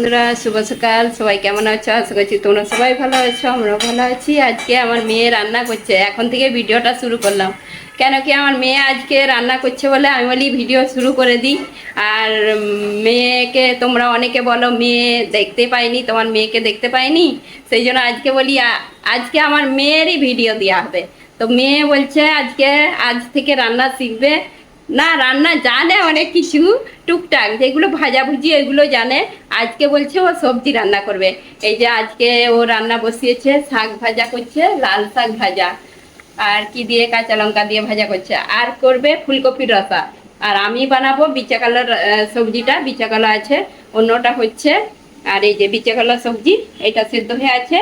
বন্ধুরা, শুভ সকাল। সবাই কেমন আছো? আশা করছি তোমরা সবাই ভালো আছো, আমরাও ভালো আছি। আজকে আমার মেয়ে রান্না করছে। এখন থেকে ভিডিওটা শুরু করলাম। কেন কি আমার মেয়ে আজকে রান্না করছে বলে আমি বলি ভিডিও শুরু করে দিই। আর মেয়েকে তোমরা অনেকে বলো, মেয়ে দেখতে পাইনি, তোমার মেয়েকে দেখতে পাইনি? সেই জন্য আজকে বলি আজকে আমার মেয়েরই ভিডিও দেওয়া হবে। তো মেয়ে বলছে, আজকে আজ থেকে রান্না শিখবে। না, রান্না জানে অনেক কিছু, টুকটাক। যেগুলো ভাজাভুজি এগুলো জানে। আজকে বলছে ও সবজি রান্না করবে। এই যে আজকে ও রান্না বসিয়েছে, শাক ভাজা করছে, লাল শাক ভাজা। আর কি দিয়ে, কাঁচা লঙ্কা দিয়ে ভাজা করছে। আর করবে ফুলকপির রসা। আর আমি বানাবো বিচা কালার সবজিটা। বিচা কালো আছে, অন্যটা হচ্ছে, আর এই যে বিচা কালো সবজি, এটা সেদ্ধ হয়ে আছে।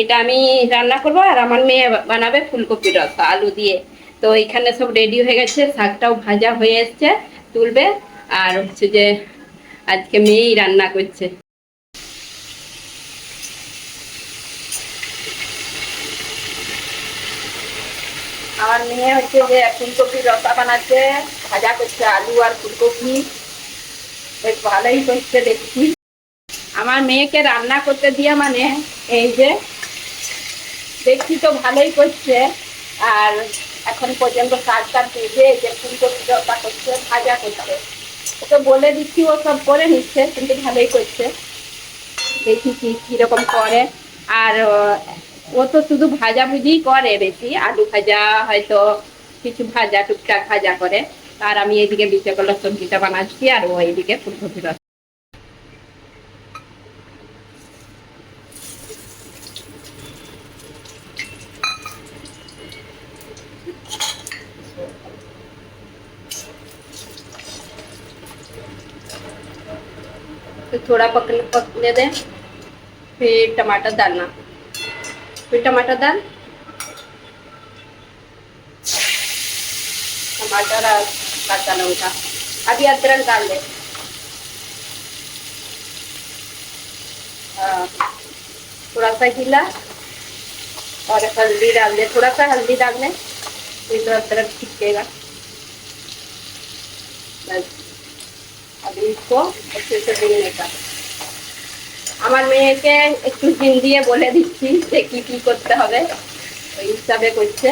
এটা আমি রান্না করব, আর আমার মেয়ে বানাবে ফুলকপির রসা, আলু দিয়ে। তো এখানে সব রেডি হয়ে গেছে, শাকটাও ভাজা হয়ে এসছে, তুলবে। আর হচ্ছে যে, আজকে মেয়েই রান্না করছে। আমার মেয়ে হচ্ছে যে ফুলকপির রসা বানাচ্ছে, ভাজা করছে আলু আর ফুলকপি। ভালোই করছে দেখছি। আমার মেয়েকে রান্না করতে দিয়ে মানে এই যে, দেখছি তো ভালোই করছে। আর এখন পর্যন্ত কাজ ভেজে এই যে ফুলকপি রসা করছে, ভাজা করছে। ওকে বলে দিচ্ছি, ও সব করে নিচ্ছে, কিন্তু ভালোই করছে। দেখি কি কীরকম করে। আর, ও তো শুধু ভাজা ভুজিই করে বেশি, আলু ভাজা হয়তো কিছু ভাজা, টুকটাক ভাজা করে। আর আমি এইদিকে বিচে কলার সবজিটা বানাচ্ছি, আর ও এইদিকে ফুলকপি রস थोड़ा पकने पकने दें फिर टमाटर डालना। फिर टमाटर डाल। टमाटर और काचा अभी अदरक डाल दे। हाँ, थोड़ा सा हिला और हल्दी डाल दे। थोड़ा सा हल्दी डाल दे फिर तो अदरक छिपकेगा बस। अभी इसको अच्छे से भूनने का আমার মেয়েকে একটু হিন্দি বলে দিচ্ছি যে কি কি করতে হবে ওই হিসাবে করছে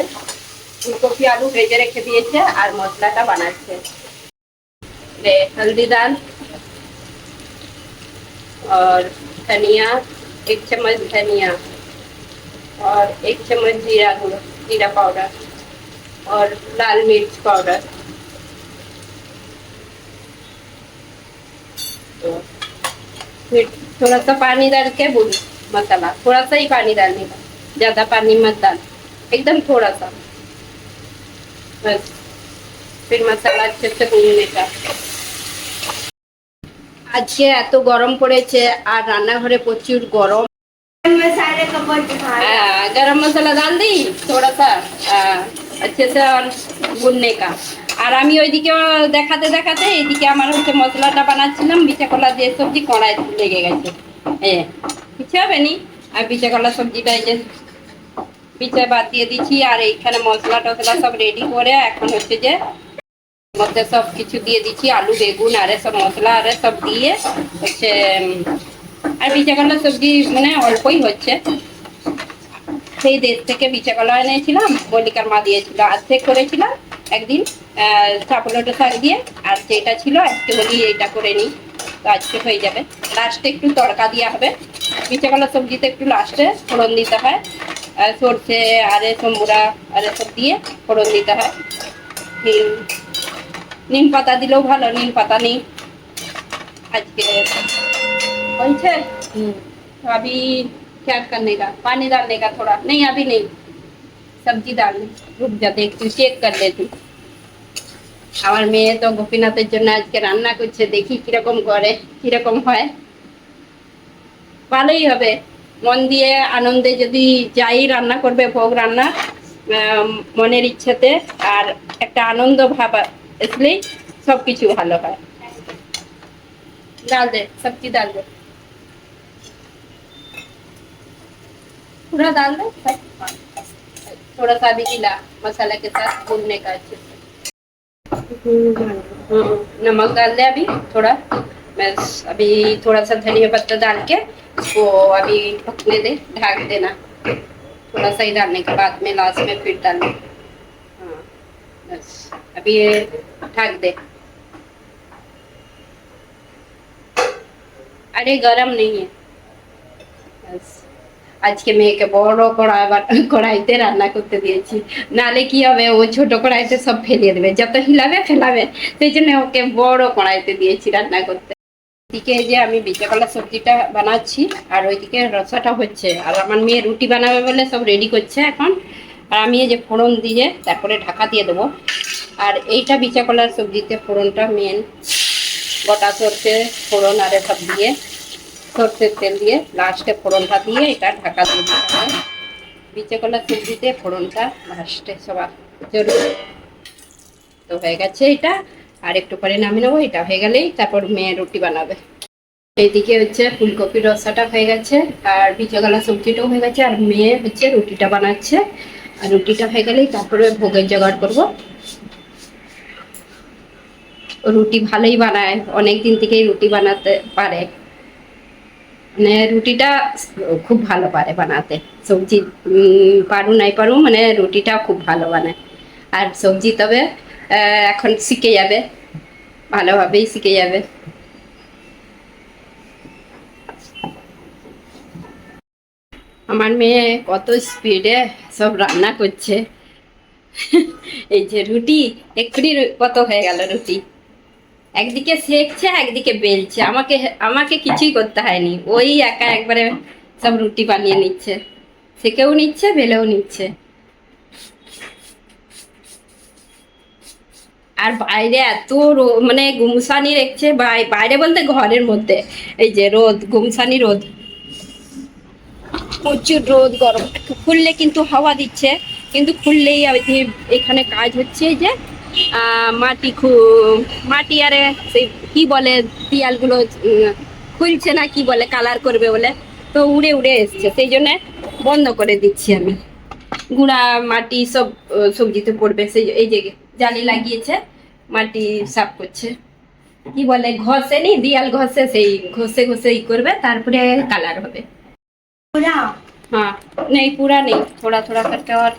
ফুলকপি আলু ভেজে রেখে দিয়েছে আর মশলাটা বানাচ্ছে রে हल्दी दाल और धनिया एक चम्मच धनिया और एक चम्मच जीरा गुड़ जीरा पाउडर और लाल मिर्च पाउडर फिर थोड़ा सा पानी डाल के भून मसाला थोड़ा सा ही पानी डालने का ज्यादा पानी मत डाल एकदम थोड़ा सा बस फिर मसाला अच्छे से भूनने का আজকে এত গরম পড়েছে আর রান্নাঘরে প্রচুর গরম सारे कपड़ दिखा हाँ, गरम मसाला डाल दी थोड़ा सा हाँ, अच्छे से और भुनने का আর আমি ওইদিকে দেখাতে দেখাতে এইদিকে আমার হচ্ছে মশলাটা বানাচ্ছিলাম বিচা দিয়ে সবজি কড়াই লেগে গেছে। এ, কিছু হবে নি? আর বিচা কলা সবজিটা এই যে বিচা বাদ দিয়ে দিচ্ছি, আর এইখানে মশলা টসলা সব রেডি করে এখন হচ্ছে যে মধ্যে সব কিছু দিয়ে দিচ্ছি, আলু, বেগুন, আরে সব মশলা, আরে সব দিয়ে হচ্ছে, আর বিচা কলা সবজি মানে অল্পই হচ্ছে। সেই দেশ থেকে বিচা এনেছিলাম, মল্লিকার মা দিয়েছিল অর্ধেক করেছিলাম। একদিন চাপলোটো শাক দিয়ে আর যেটা ছিল আজকে বলি এইটা করে নিই তো আজকে হয়ে যাবে লাস্টে একটু তড়কা দেওয়া হবে বিচা কলা সবজিতে একটু লাস্টে ফোড়ন দিতে হয় আর সর্ষে আরে সম্বুরা আরে সব দিয়ে ফোড়ন দিতে হয় নিম নিম পাতা দিলেও ভালো নিম পাতা নেই আজকে হয়েছে तो अभी क्या करने का पानी डालने का थोड़ा नहीं अभी नहीं सब्जी डालने रुक जा देखती हूँ चेक कर लेती हूँ। আমার মেয়ে তো গোপীনাথের জন্য আজকে রান্না করছে দেখি কিরকম করে কিরকম হয় ভালোই হবে মন দিয়ে আনন্দে যদি যাই রান্না করবে ভোগ রান্না আহ, মনের ইচ্ছেতে আর একটা আনন্দ ভাব আসলেই সব কিছু ভালো হয় ডাল দে সবজি ডাল দে पूरा डाल दे थोड़ा सा भी हिला मसाला के साथ भूनने का अच्छे से हम्म. नमक डाल दे अभी थोड़ा. मैं अभी थोड़ा सा धनिया पत्ता डाल के इसको तो अभी पकने दे ढाक देना थोड़ा सा ही डालने के बाद में लास्ट में फिर डालना हाँ. बस अभी ये ढाक दे अरे गरम नहीं है बस. আজকে মেয়েকে বড় কড়াই কড়াইতে রান্না করতে দিয়েছি। নালে কি হবে? ও ছোট কড়াইতে সব ফেলিয়ে দেবে। যত হিলাবে ফেলাবে, সেই জন্য ওকে বড় কড়াইতে দিয়েছি রান্না করতে। এদিকে যে আমি বিচকলা সবজিটা বানাচ্ছি, আর ওইদিকে রসাটা হচ্ছে। আর আমার মেয়ে রুটি বানাবে বলে সব রেডি করছে এখন। আর আমি এই যে ফোড়ন দিয়ে তারপরে ঢাকা দিয়ে দেবো। আর এইটা বিচকলার সবজিতে ফোড়নটা মেন গোটা সরষে, ফোড়ন আর এসব দিয়ে। সর্ষের তেল দিয়ে লাস্টে ফোড়নটা দিয়ে এটা ঢাকা দিয়ে দিতে হয়। বিচে কলা সবজিতে ফোড়নটা লাস্টে সবার জরুরি তো হয়ে গেছে এটা। আর একটু পরে নামিয়ে নেব, এটা হয়ে গেলেই তারপর মেয়ে রুটি বানাবে। এইদিকে হচ্ছে ফুলকপির রসাটা হয়ে গেছে, আর বিচেকলা সবজিটাও হয়ে গেছে, আর মেয়ে হচ্ছে রুটিটা বানাচ্ছে। আর রুটিটা হয়ে গেলেই তারপরে ভোগের জোগাড় করব। রুটি ভালোই বানায় অনেক দিন থেকেই রুটি বানাতে পারে। মানে রুটিটা খুব ভালো পারে বানাতে। সবজি পারু নাই পারু মানে রুটিটা খুব ভালো বানায়। আর সবজি তবে এখন শিখে যাবে। ভালোভাবেই শিখে যাবে। আমার মেয়ে কত স্পিডে সব রান্না করছে। এই যে রুটি, এক্ষুনি কত হয়ে গেল রুটি? একদিকে সেকছে, একদিকে বেলছে। আমাকে আমাকে কিছুই করতে হয়নি। ওই একা একবারে সব রুটি বানিয়ে নিচ্ছে। সেকেও নিচ্ছে, বেলেও নিচ্ছে। আর বাইরে এত মানে গুমসানি রেখছে বাইরে বলতে ঘরের মধ্যে। এই যে রোদ, গুমসানি রোদ। প্রচুর রোদ, গরম। খুললে কিন্তু হাওয়া দিচ্ছে। কিন্তু খুললেই এখানে কাজ হচ্ছে যে মাটি খু- মাটি আরে সেই কি বলে পিয়ালগুলো উম, খুলছে না কি বলে কালার করবে বলে তো উড়ে উড়ে এসছে সেই জন্য বন্ধ করে দিচ্ছি আমি গুঁড়া মাটি সব আহ, সবজিতে পড়বে সেই এই যে জালি লাগিয়েছে মাটি সাফ করছে কি বলে ঘষে নি দিয়াল ঘষে সেই ঘষে ঘষে ই করবে তারপরে কালার হবে पूरा हाँ नहीं पूरा नहीं थोड़ा थोड़ा करके और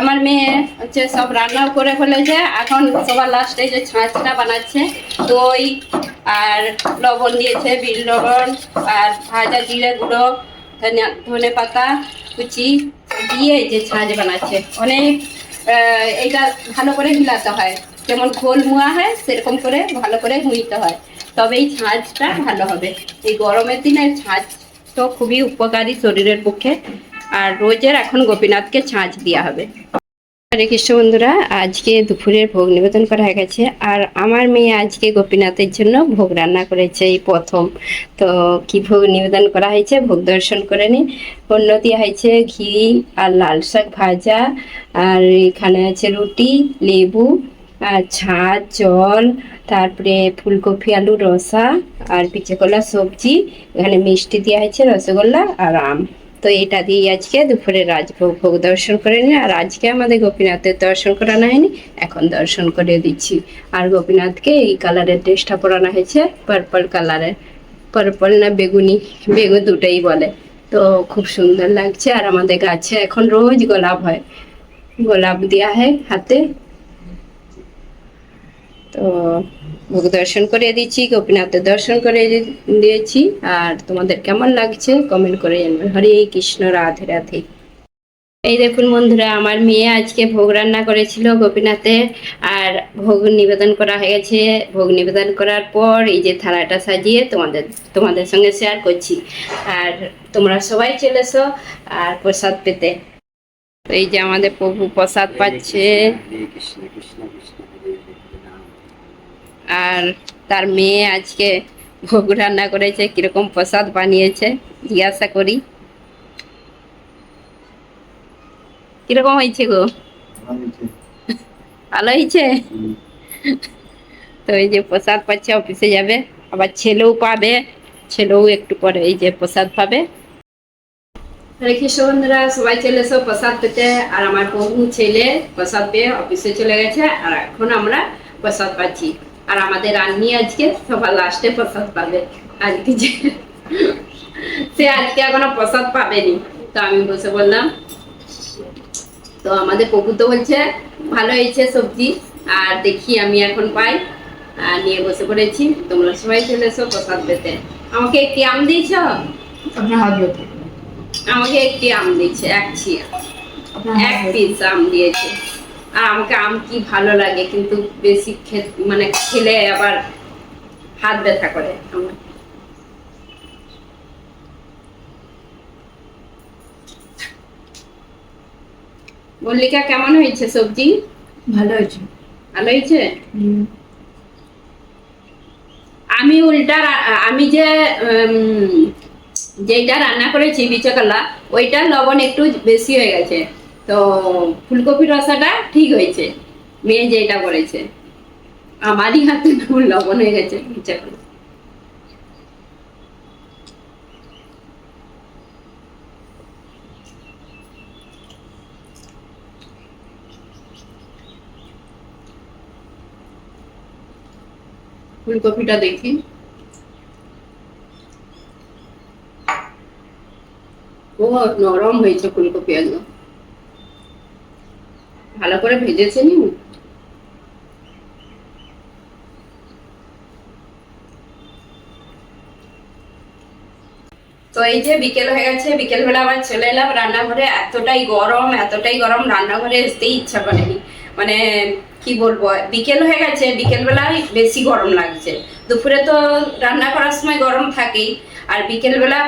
আমার মেয়ে হচ্ছে সব রান্নাও করে ফেলেছে। এখন সবার লাস্টে যে ছাঁচটা বানাচ্ছে। দই আর লবণ দিয়েছে বিল লবণ আর ভাজা জিরে গুঁড়ো ধনে পাতা, কুচি দিয়ে যে ছাঁচ বানাচ্ছে। অনেক এইটা ভালো করে হিলাতে হয়। যেমন ঘোল মুয়া হয়, সেরকম করে ভালো করে হুইতে হয়। তবে এই ছাঁচটা ভালো হবে। এই গরমের দিনে ছাঁচ তো খুবই উপকারী শরীরের পক্ষে। আর রোজের এখন গোপীনাথকে ছাঁচ দেওয়া হবে। হরে কৃষ্ণ বন্ধুরা, আজকে দুপুরের ভোগ নিবেদন করা হয়ে গেছে। আর আমার মেয়ে আজকে গোপীনাথের জন্য ভোগ রান্না করেছে এই প্রথম। তো কি ভোগ নিবেদন করা হয়েছে ভোগ দর্শন করে নি অন্য দেওয়া হয়েছে ঘি আর লাল শাক ভাজা, আর এখানে আছে রুটি, লেবু, আর ছাঁচ জল, তারপরে ফুলকপি, আলু, রসা, আর পিচে কলা, সবজি, এখানে মিষ্টি দেওয়া হয়েছে, রসগোল্লা আর আম। তো এটা দিয়ে আজকে দুপুরে রাজভোগ ভোগ দর্শন করে নিই আর আজকে আমাদের গোপীনাথের দর্শন করানো হয়নি, এখন দর্শন করে দিচ্ছি। আর গোপীনাথকে এই কালারের ড্রেসটা পরানো হয়েছে পার্পল কালারের। পার্পল না বেগুনি বেগুন দুটোই বলে। তো খুব সুন্দর লাগছে। আর আমাদের গাছে এখন রোজ গোলাপ হয়। গোলাপ দেওয়া হয় হাতে। তো ভোগ দর্শন করে দিচ্ছি গোপীনাথের দর্শন করে দিয়েছি। আর তোমাদের কেমন লাগছে কমেন্ট করে জানবে। হরে কৃষ্ণ রাধে রাধে। এই দেখুন বন্ধুরা আমার মেয়ে আজকে ভোগ রান্না করেছিল গোপীনাথে। আর ভোগ নিবেদন করা হয়ে গেছে। ভোগ নিবেদন করার পর এই যে থালাটা সাজিয়ে তোমাদের তোমাদের সঙ্গে শেয়ার করছি। আর তোমরা সবাই চলে এসো আর প্রসাদ পেতে। তো এই যে আমাদের প্রভু প্রসাদ পাচ্ছে। আর তার মেয়ে আজকে ভোগ রান্না করেছে কীরকম প্রসাদ বানিয়েছে জিজ্ঞাসা করি। কীরকম হয়েছে গো? ভালো হয়েছে। তো এই যে প্রসাদ পাচ্ছে অফিসে যাবে আবার ছেলেও পাবে ছেলেও একটু পরে এই যে প্রসাদ পাবে। কৃষ্ণ বন্ধুরা সবাই চলে এসো প্রসাদ পেতে আর আমার বহু ছেলে প্রসাদ পেয়ে অফিসে চলে গেছে আর এখন আমরা প্রসাদ পাচ্ছি। আর আমাদের রান্নি আজকে সবার লাস্টে প্রসাদ পাবে আজকে যে সে আজকে এখনও প্রসাদ পাবেনি। তো আমি বসে বললাম তো আমাদের প্রভু তো বলছে ভালো হয়েছে সবজি আর দেখি আমি এখন পাই। আর নিয়ে বসে পড়েছি। তোমরা সবাই চলে এসো প্রসাদ পেতে। আমাকে একটি আম দিয়েছ? আপনার হাত আমাকে একটি আম দিয়েছে এক ছিয়া। এক পিস আম দিয়েছে। আর আমাকে আম কি ভালো লাগে কিন্তু বেশি মানে খেলে আবার হাত ব্যথা করে আমার। মল্লিকা কেমন হয়েছে সবজি ভালো হয়েছে ভালো হয়েছে। আমি উল্টা আমি যে যেটা রান্না করেছি বিচকলা ওইটা লবণ একটু বেশি হয়ে গেছে তো ফুলকপির রসাটা ঠিক হয়েছে। মেয়ে যেটা করেছে। আমারই হাতে নুন লবণ হয়ে গেছে বিচকলা ফুলকপিটা দেখি। ও, নরম হয়েছে ফুলকপি একদম। ভালো করে ভেজেছে নি? তো এই যে বিকেল হয়ে গেছে বিকেল বেলা আবার চলে এলাম রান্নাঘরে। এতটাই গরম এতটাই গরম, রান্নাঘরে আসতেই ইচ্ছা করেনি। মানে কি বলব, বিকেল হয়ে গেছে বিকেল বেলায় বেশি গরম লাগছে। দুপুরে তো রান্না করার সময় গরম থাকেই, আর বিকেল বেলা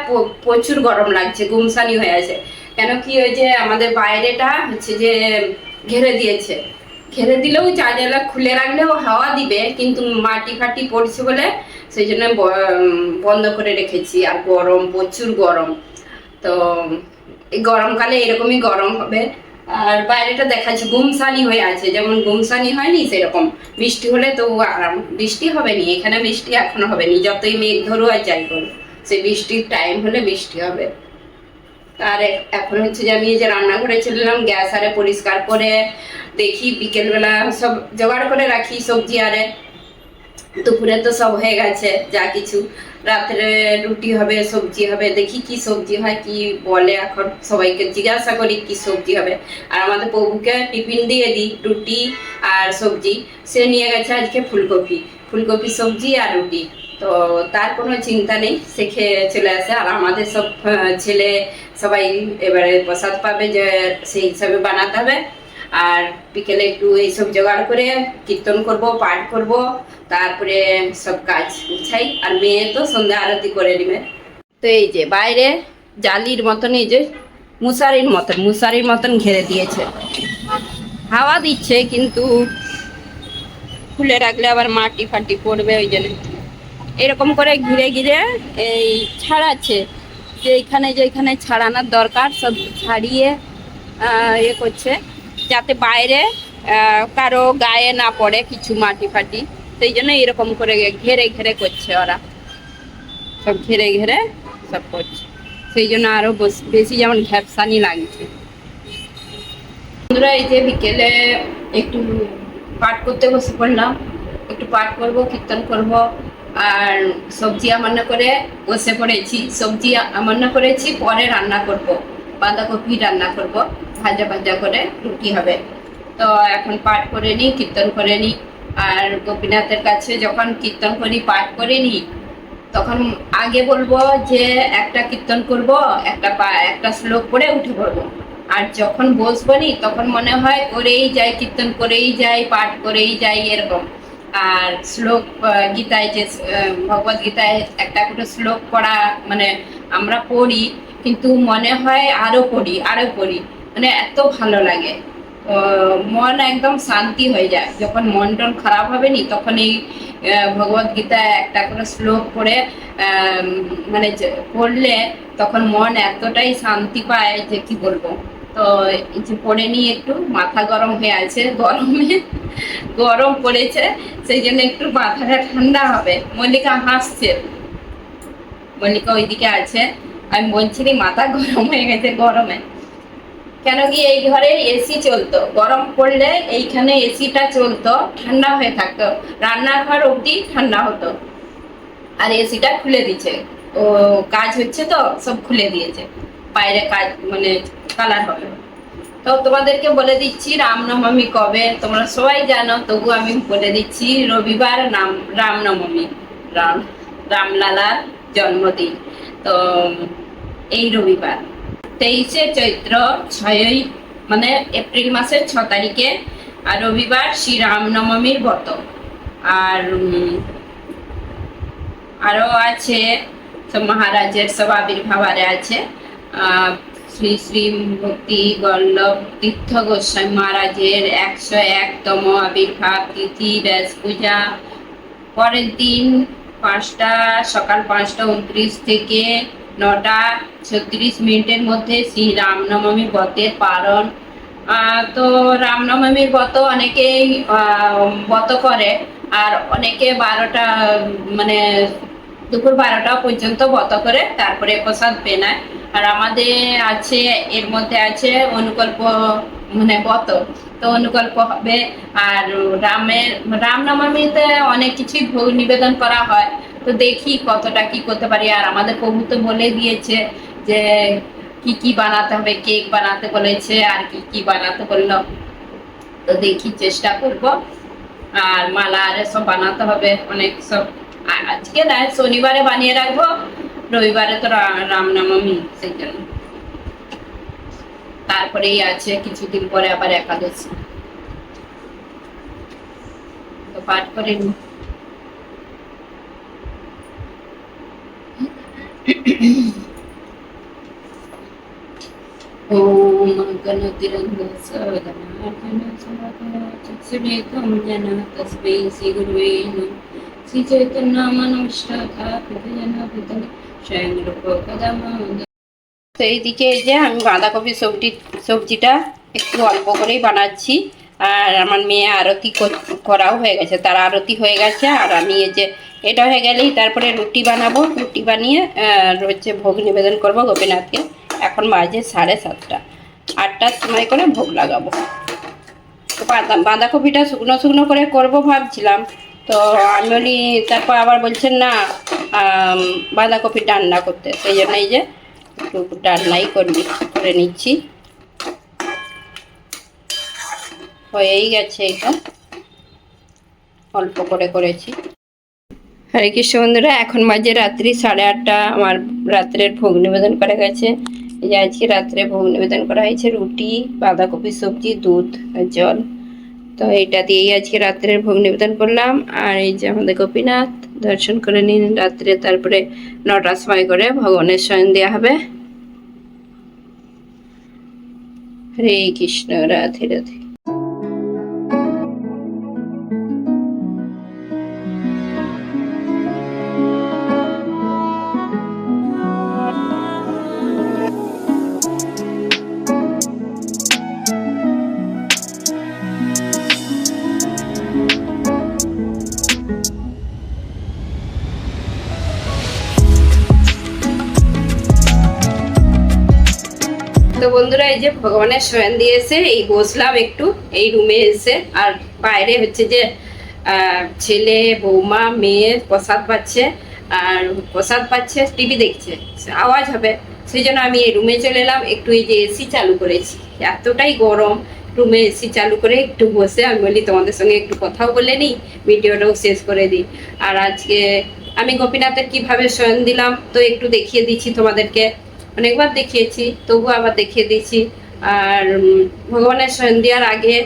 প্রচুর গরম লাগছে, গুমসানি হয়ে আছে। কেন কি ওই যে আমাদের বাইরেটা হচ্ছে যে ঘেরে দিয়েছে। ঘেরে দিলেও জানালা খুলে রাখলেও হাওয়া দিবে, কিন্তু মাটি ফাটি পড়ছে বলে সেই জন্য বন্ধ করে রেখেছি। আর গরম, প্রচুর গরম। তো এই গরমকালে এরকমই গরম হবে। আর বাইরেটা দেখাচ্ছে, গুমসানি হয়ে আছে। যেমন গুমসানি হয়নি, সেরকম। বৃষ্টি হলে তো আরাম, বৃষ্টি হবে নি এখানে বৃষ্টি এখনও হবে নি যতই মেঘ ধরু আর যাই করো সেই বৃষ্টির টাইম হলে বৃষ্টি হবে। আর এখন হচ্ছে যে আমি যে রান্নাঘরে চলে এলাম, গ্যাস আরে পরিষ্কার করে দেখি, বিকেলবেলা সব জোগাড় করে রাখি সবজি আরে। দুপুরে তো সব হয়ে গেছে, যা কিছু। রাত্রে রুটি হবে, সবজি হবে, দেখি কি সবজি হয়, কি বলে এখন সবাইকে জিজ্ঞাসা করি কি সবজি হবে। আর আমাদের প্রভুকে টিফিন দিয়ে দিই, রুটি আর সবজি। সে নিয়ে গেছে আজকে ফুলকপি ফুলকপি, সবজি আর রুটি। তো তার কোনো চিন্তা নেই, সে খেয়ে চলে আসে। আর আমাদের সব ছেলে সবাই এবারে প্রসাদ পাবে যে সেই হিসাবে বানাতে হবে। আর বিকেলে একটু এইসব জোগাড় করে কীর্তন করব, পাঠ করব, তারপরে সব কাজ গুছাই। আর মেয়ে তো সন্ধ্যা আরতি করে নেবে। তো এই যে বাইরে জালির মতন, এই যে মুসারির মতন মুসারির মতন ঘেরে দিয়েছে। হাওয়া দিচ্ছে, কিন্তু খুলে রাখলে আবার মাটি ফাটি পড়বে, ওই জন্য। এরকম করে ঘিরে ঘিরে এই ছাড়াচ্ছে। যে এখানে যেখানে ছাড়ানোর দরকার, সব ছাড়িয়ে ইয়ে করছে। যাতে বাইরে কারও গায়ে না পড়ে কিছু মাটি ফাটি। সেই জন্য এরকম করে ঘেরে ঘেরে করছে ওরা। সব ঘেরে ঘেরে সব করছে। সেই জন্য আরও বস- বেশি যেমন ঘ্যাপসানি লাগছে। বন্ধুরা, এই যে বিকেলে একটু পাঠ করতে বসে পড়লাম। একটু পাঠ করব, কীর্তন করব। আর সবজি আমান্য করে বসে পড়েছি। সবজি আমান্য করেছি, পরে রান্না করব। বাঁধাকপি রান্না করব। ভাজা ভাজা করে রুটি হবে। তো এখন পাঠ করে নিই, কীর্তন করে নিই। আর গোপীনাথের কাছে যখন কীর্তন করি, পাঠ করে নিই, তখন আগে বলব যে একটা কীর্তন করব, একটা পা- একটা শ্লোক পড়ে উঠে পড়ব। আর যখন বসবো নি, তখন মনে হয় করেই যাই, কীর্তন করেই যাই, পাঠ করেই যাই, এরকম। আর শ্লোক গীতায় যে ভগবত গীতায় একটা করে শ্লোক পড়া মানে আমরা পড়ি, কিন্তু মনে হয় আরও পড়ি আরও পড়ি মানে এত ভালো লাগে। মন একদম শান্তি হয়ে যায়। যখন মন টন খারাপ হবে নি তখন এই ভগবত গীতায় একটা করে শ্লোক পড়ে মানে পড়লে তখন মন এতটাই শান্তি পায় যে কি বলব। তো পড়ে নিয়ে একটু মাথা গরম হয়ে আছে, গরমে গরম পড়েছে, সেই জন্য একটু মাথাটা ঠান্ডা হবে। মল্লিকা হাসছে। মল্লিকা ওইদিকে আছে। আমি বলছি মাথা গরম হয়ে গেছে গরমে। কেন কি এই ঘরে এসি চলতো? গরম পড়লে এইখানে এসিটা চলতো, ঠান্ডা হয়ে থাকতো। রান্নাঘর অবধি ঠান্ডা হতো। আর এসিটা খুলে দিচ্ছে ও, কাজ হচ্ছে তো, সব খুলে দিয়েছে। বাইরে কাজ মানে কালার হবে। তো তোমাদেরকে বলে দিচ্ছি রামনবমী কবে? তোমরা সবাই জানো তবু আমি বলে দিচ্ছি রবিবার নাম রামনবমী রাম রামলালার জন্মদিন। তো এই রবিবার তেইশে চৈত্র ছয়ই মানে এপ্রিল মাসের ছ তারিখে আর রবিবার শ্রী রামনবমীর ব্রত। আর উম, আরও আছে মহারাজের সব আবির্ভাবারে আছে। শ্রী শ্রী ভক্তি বল্লভ তীর্থ গোস্বামী মহারাজের একশো একতম আবির্ভাব, তিথি, ব্যাস পূজা। পরের দিন পাঁচটা, সকাল পাঁচটা উনত্রিশ থেকে নটা ছত্রিশ মিনিটের মধ্যে শ্রী রামনবমী ব্রতের পালন। তো রামনবমীর ব্রত অনেকেই ব্রত করে। আর অনেকে বারোটা মানে দুপুর বারোটা পর্যন্ত ব্রত করে, তারপরে প্রসাদ পেনায়। আর আমাদের আছে, এর মধ্যে আছে অনুকল্প মানে ব্রত। তো অনুকল্প হবে আর রামের, রামনবমীতে অনেক কিছুই ভোগ নিবেদন করা হয়। তো দেখি কতটা কি করতে পারি। আর আমাদের প্রভু তো বলে দিয়েছে যে কি কি বানাতে হবে, কেক বানাতে বলেছে, আর কি কি বানাতে বলল। তো দেখি চেষ্টা করব। আর মালা আর সব বানাতে হবে, অনেক সব। আজকে না, শনিবারে বানিয়ে রাখব। রবিবারে তো রা- রামনবমী সেই জন্য তারপরেই আছে কিছুদিন পরে আবার একাদশী তো পাঠ করে নি ॐ गणतिरङ्गसगनार्दनसमगणचक्षुरेकं जन तस्मै श्रीगुरुवे नमः শ্রীচৈতন্যমানষ্টাথা পিতজন স্বয়ং রূপ কদম এইদিকে এই যে আমি বাঁধাকপি সবজি, সবজিটা একটু অল্প করেই বানাচ্ছি। আর আমার মেয়ে আরতি কর- করাও হয়ে গেছে। তার আরতি হয়ে গেছে, আর আমি এই যে এটা হয়ে গেলেই তারপরে রুটি বানাবো। রুটি বানিয়ে হচ্ছে ভোগ নিবেদন করব গোপীনাথকে। এখন বাজে সাড়ে সাতটা। আটটার সময় করে ভোগ লাগাবো। বাঁধাকপিটা শুকনো শুকনো করে করব ভাবছিলাম। তো আমি বলি, তারপর আবার বলছেন না বাঁধাকপি রান্না করতে। সেই জন্য এই যে একটু রান্নাই করবি, করে নিচ্ছি। হয়েই গেছে এটা। অল্প করে করেছি। হরে কৃষ্ণ বন্ধুরা, এখন বাজে রাত্রি সাড়ে আটটা। আমার রাত্রের ভোগ নিবেদন করা গেছে এই যে আজকে রাত্রে ভোগ নিবেদন করা হয়েছে রুটি, বাঁধাকপি সবজি, দুধ আর জল। তো এটা দিয়েই আজকে রাত্রের ভোগ নিবেদন করলাম। আর এই যে আমাদের গোপীনাথ, দর্শন করে নিন রাত্রে, তারপরে নটার সময় করে ভগবানের শয়ন দেওয়া হবে। হরে কৃষ্ণ, রাধে রাধে। ভগবানের শয়ন দিয়ে এসে এই বসলাম একটু, এই রুমে এসে। আর বাইরে হচ্ছে যে ছেলে, বৌমা, মেয়ে, প্রসাদ পাচ্ছে। আর প্রসাদ পাচ্ছে, টিভি দেখছে আওয়াজ হবে। সেই জন্য আমি এই রুমে চলে এলাম, একটু এই যে এসি চালু করেছি। এতটাই গরম রুমে এসি চালু করে একটু বসে আমি বলি, তোমাদের সঙ্গে একটু কথাও বলে নিই, ভিডিওটাও শেষ করে দিই। আর আজকে আমি গোপীনাথের কীভাবে শয়ন দিলাম, তো একটু দেখিয়ে দিচ্ছি তোমাদেরকে। অনেকবার দেখিয়েছি তবু আবার দেখিয়ে দিচ্ছি। আর ভগবানের দেওয়ার আগে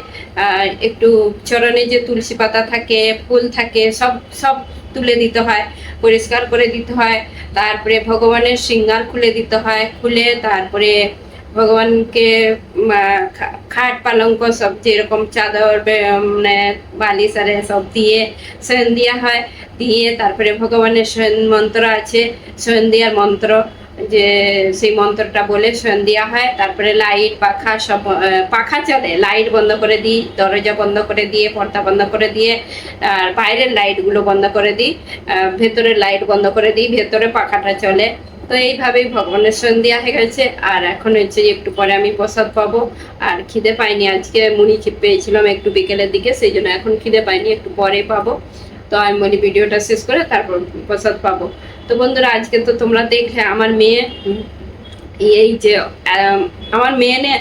একটু চরণে যে তুলসী পাতা থাকে, ফুল থাকে, সব সব তুলে দিতে হয়, পরিষ্কার করে দিতে হয়। তারপরে ভগবানের সিঙ্গার খুলে দিতে হয়, খুলে তারপরে ভগবানকে খাট পালঙ্ক সব যেরকম চাদর মানে বালিশ আরে সব দিয়ে দেওয়া হয়। দিয়ে তারপরে ভগবানের মন্ত্র আছে দেওয়ার মন্ত্র। যে সেই মন্ত্রটা বলে দেওয়া হয়, তারপরে লাইট, পাখা সব পাখা চলে, লাইট বন্ধ করে দিই, দরজা বন্ধ করে দিয়ে, পর্দা বন্ধ করে দিয়ে, আর বাইরের লাইটগুলো বন্ধ করে দিই ভেতরের লাইট বন্ধ করে দিই, ভেতরে পাখাটা চলে। তো এইভাবেই ভগবানের সন্ধ্যা হয়ে গেছে। আর এখন হচ্ছে একটু পরে আমি প্রসাদ পাবো। আর খিদে পাইনি, আজকে মুড়ি পেয়েছিলাম একটু বিকেলের দিকে, সেই জন্য এখন খিদে পাইনি, একটু পরে পাবো। তো আমি বলি ভিডিওটা শেষ করে তারপর প্রসাদ পাবো। তো বন্ধুরা, আজকে তো তোমরা দেখলে আমার মেয়ে, এই যে আমার মেয়ে নে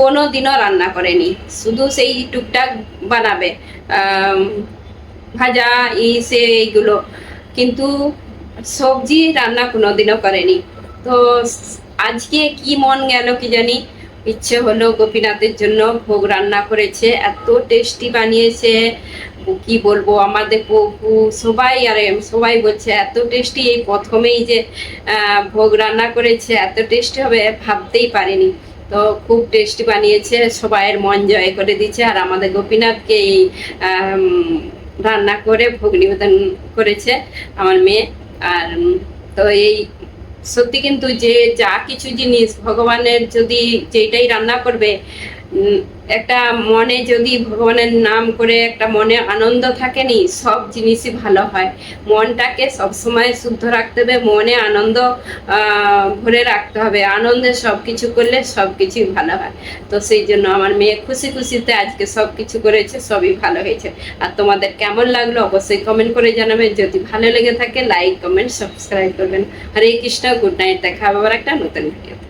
কোনো দিনও রান্না করেনি। শুধু সেই টুকটাক বানাবে ভাজা ই সে এইগুলো। কিন্তু সবজি রান্না কোনো দিনও করেনি। তো আজকে কি মন গেল কি জানি ইচ্ছে হলো গোপীনাথের জন্য ভোগ রান্না করেছে, এত টেস্টি বানিয়েছে। কি বলব, আমাদের বউ সবাই, আর সবাই বলছে, এত টেস্টি এই প্রথমেই যে ভোগ রান্না করেছে, এত টেস্টি হবে ভাবতেই পারিনি। তো খুব টেস্টি বানিয়েছে, সবাইয়ের মন জয় করে দিয়েছে। আর আমাদের গোপীনাথকে এই রান্না করে ভোগ নিবেদন করেছে আমার মেয়ে। আর, তো এই সত্যি কিন্তু যে যা কিছু জিনিস ভগবানের যদি যেটাই রান্না করবে একটা মনে যদি ভগবানের নাম করে একটা মনে আনন্দ থাকেনি, সব জিনিসই ভালো হয়। মনটাকে সবসময় শুদ্ধ রাখতে হবে, মনে আনন্দ ভরে রাখতে হবে। আনন্দে সব কিছু করলে সব কিছুই ভালো হয়। তো সেই জন্য আমার মেয়ে খুশি খুশিতে আজকে সব কিছু করেছে, সবই ভালো হয়েছে। আর তোমাদের কেমন লাগল অবশ্যই কমেন্ট করে জানাবেন। যদি ভালো লেগে থাকে লাইক কমেন্ট সাবস্ক্রাইব করবেন। হরে কৃষ্ণ গুড নাইট দেখা আবার একটা নতুন ভিডিও